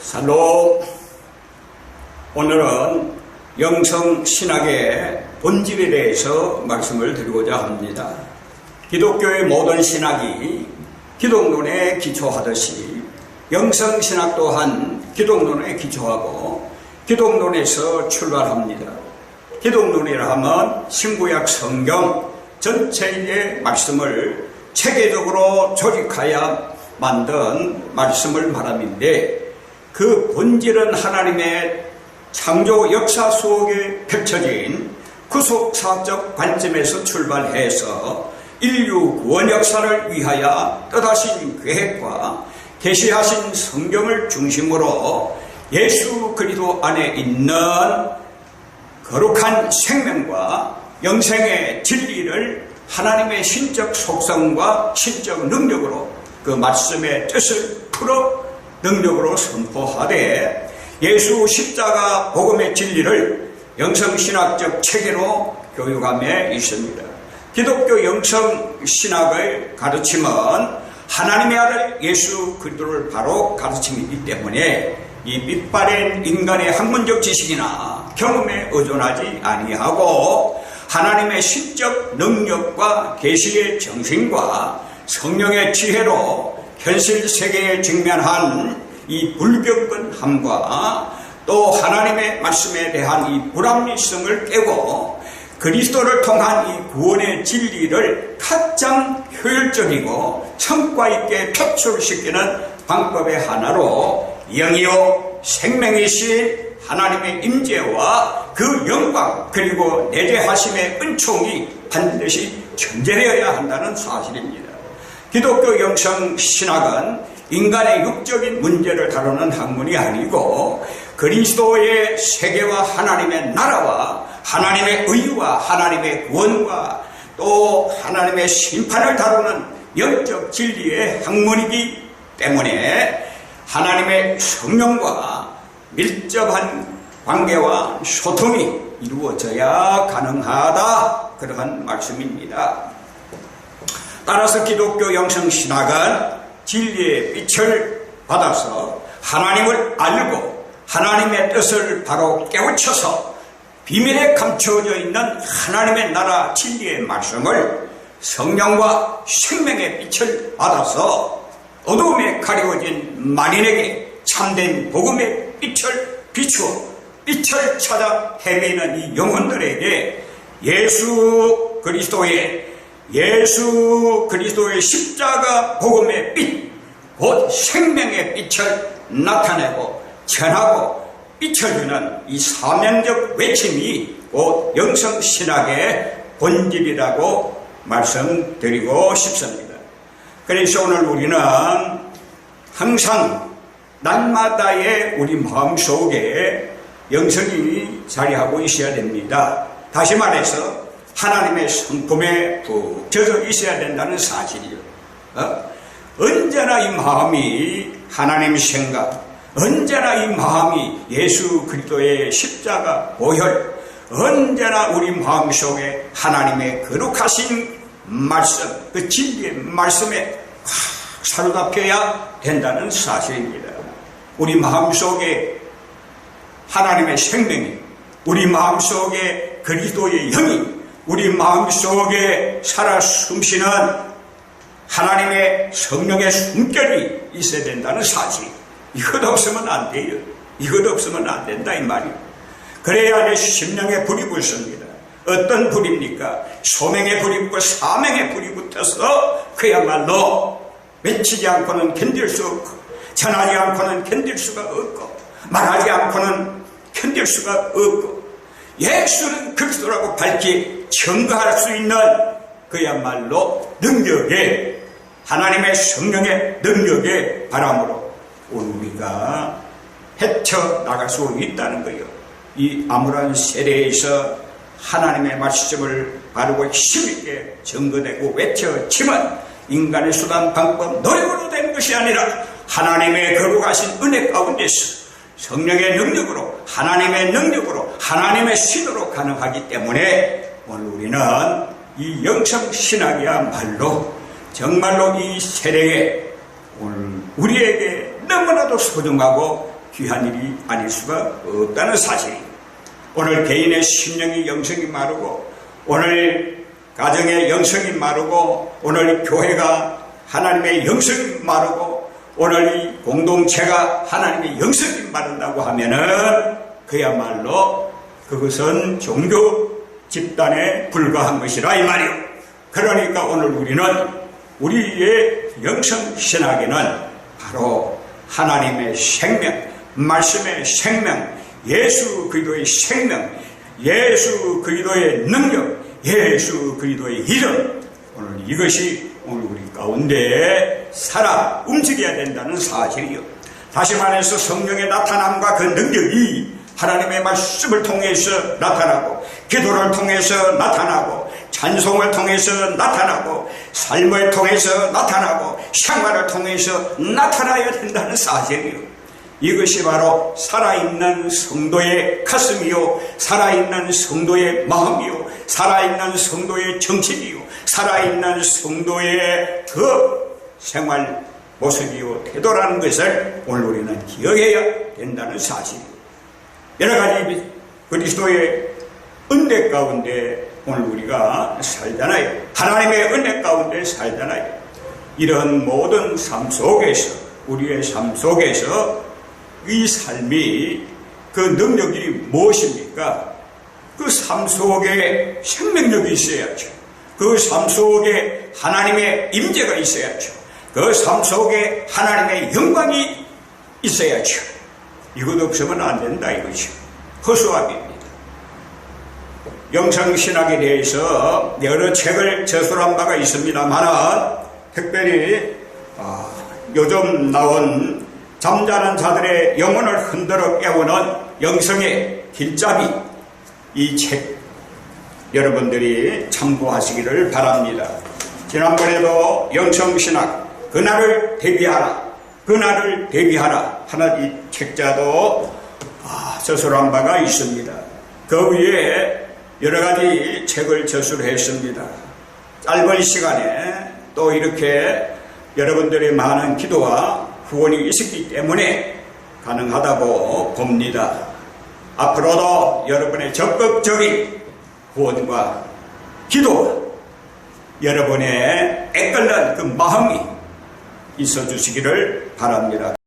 살롬 오늘은 영성 신학의 본질에 대해서 말씀을 드리고자 합니다. 기독교의 모든 신학이 기독론에 기초하듯이 영성 신학 또한 기독론에 기초하고 기독론에서 출발합니다. 기독론이라 하면 신구약 성경 전체의 말씀을 체계적으로 조직하여 만든 말씀을 말함인데 그 본질은 하나님의 창조 역사 속에 펼쳐진 구속 사적 관점에서 출발해서 인류 구원 역사를 위하여 뜻하신 계획과 계시하신 성경을 중심으로 예수 그리스도 안에 있는 거룩한 생명과 영생의 진리를 하나님의 신적 속성과 신적 능력으로 그 말씀의 뜻을 풀어 능력으로 선포하되 예수 십자가 복음의 진리를 영성신학적 체계로 교육함에 있습니다. 기독교 영성신학의 가르침은 하나님의 아들 예수 그리스도를 바로 가르침이기 때문에 이 밑바랜 인간의 학문적 지식이나 경험에 의존하지 아니하고 하나님의 신적 능력과 계시의 정신과 성령의 지혜로 현실 세계에 직면한 이 불경건함과 또 하나님의 말씀에 대한 이 불합리성을 깨고 그리스도를 통한 이 구원의 진리를 가장 효율적이고 성과 있게 표출시키는 방법의 하나로 영이요 생명이신 하나님의 임재와 그 영광 그리고 내재하심의 은총이 반드시 존재되어야 한다는 사실입니다. 기독교 영성 신학은 인간의 육적인 문제를 다루는 학문이 아니고 그리스도의 세계와 하나님의 나라와 하나님의 의와 하나님의 구원과 또 하나님의 심판을 다루는 영적 진리의 학문이기 때문에 하나님의 성령과 밀접한 관계와 소통이 이루어져야 가능하다 그러한 말씀입니다. 따라서 기독교 영성신학은 진리의 빛을 받아서 하나님을 알고 하나님의 뜻을 바로 깨우쳐서 비밀에 감춰져 있는 하나님의 나라 진리의 말씀을 성령과 생명의 빛을 받아서 어둠에 가리워진 만인에게 참된 복음의 빛을 비추어 빛을 찾아 헤매는 이 영혼들에게 예수 그리스도의 예수 그리스도의 십자가 복음의 빛, 곧 생명의 빛을 나타내고 전하고 비춰주는 이 사명적 외침이 곧 영성신학의 본질이라고 말씀드리고 싶습니다. 그래서 오늘 우리는 항상 날마다의 우리 마음속에 영성이 자리하고 있어야 됩니다. 다시 말해서 하나님의 성품에 푹 젖어 있어야 된다는 사실이요. 어? 언제나 이 마음이 하나님 생각, 언제나 이 마음이 예수 그리스도의 십자가 보혈, 언제나 우리 마음 속에 하나님의 거룩하신 말씀, 그 진리의 말씀에 확 사로잡혀야 된다는 사실입니다. 우리 마음 속에 하나님의 생명이, 우리 마음 속에 그리스도의 영이, 우리 마음속에 살아 숨쉬는 하나님의 성령의 숨결이 있어야 된다는 사실. 이것 없으면 안 돼요. 이것 없으면 안 된다 이 말이에요. 그래야 내 심령에 불이 붙습니다. 어떤 불입니까? 소명의 불이 붙고 사명의 불이 붙어서 그야말로 외치지 않고는 견딜 수 없고 전하지 않고는 견딜 수가 없고 말하지 않고는 견딜 수가 없고 예수는 그리스도라고 밝히 증거할 수 있는 그야말로 능력의 하나님의 성령의 능력의 바람으로 우리가 헤쳐 나갈 수 있다는 거예요. 이 암울한 세대에서 하나님의 말씀을 바르고 힘있게 증거되고 외쳐지만 인간의 수단 방법 노력으로 된 것이 아니라 하나님의 거룩하신 은혜 가운데서 성령의 능력으로 하나님의 능력으로 하나님의 신으로 가능하기 때문에 오늘 우리는 이 영성 신학이야말로 정말로 이 세례에 오늘 우리에게 너무나도 소중하고 귀한 일이 아닐 수가 없다는 사실이 오늘 개인의 심령이 영성이 마르고 오늘 가정의 영성이 마르고 오늘 교회가 하나님의 영성이 마르고 오늘 이 공동체가 하나님의 영성이 마른다고 하면은 그야말로 그것은 종교 집단에 불과한 것이라 이 말이요. 그러니까 오늘 우리는 우리의 영성 신학에는 바로 하나님의 생명, 말씀의 생명, 예수 그리스도의 생명, 예수 그리스도의 능력, 예수 그리스도의 이름 오늘 이것이 오늘 우리 가운데 살아 움직여야 된다는 사실이요. 다시 말해서 성령의 나타남과 그 능력이 하나님의 말씀을 통해서 나타나고 기도를 통해서 나타나고 찬송을 통해서 나타나고 삶을 통해서 나타나고 생활을 통해서 나타나야 된다는 사실이요. 이것이 바로 살아있는 성도의 가슴이요, 살아있는 성도의 마음이요, 살아있는 성도의 정신이요, 살아있는 성도의 그 생활 모습이요, 태도라는 것을 오늘 우리는 기억해야 된다는 사실이요. 여러 가지 그리스도의 은혜 가운데 오늘 우리가 살잖아요. 하나님의 은혜 가운데 살잖아요. 이런 모든 삶 속에서, 우리의 삶 속에서 이 삶이 그 능력이 무엇입니까? 그 삶 속에 생명력이 있어야죠. 그 삶 속에 하나님의 임재가 있어야죠. 그 삶 속에 하나님의 영광이 있어야죠. 이것 없으면 안 된다 이거죠. 허수아비입니다. 영성신학에 대해서 여러 책을 저술한 바가 있습니다만 특별히 아, 요즘 나온 잠자는 자들의 영혼을 흔들어 깨우는 영성의 길잡이 이 책 여러분들이 참고하시기를 바랍니다. 지난번에도 영성신학 그날을 대비하라 그날을 대비하라 하는 이 책자도 아, 저술한 바가 있습니다. 그 위에 여러 가지 책을 저술했습니다. 짧은 시간에 또 이렇게 여러분들의 많은 기도와 후원이 있었기 때문에 가능하다고 봅니다. 앞으로도 여러분의 적극적인 후원과 기도, 여러분의 애끓는 그 마음이 있어 주시기를 바랍니다.